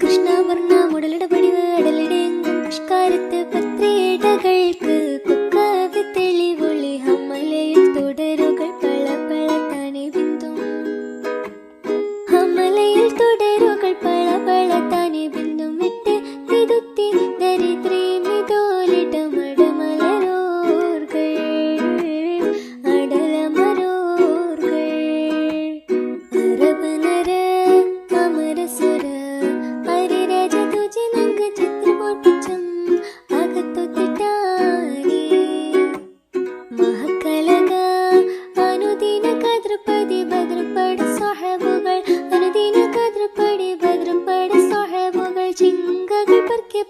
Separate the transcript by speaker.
Speaker 1: കൃഷ്ണവർണ മുടലിട പടിവ് അടലിടെങ്കും പുഷ്കാരത്ത് പത്രേടകൾ porque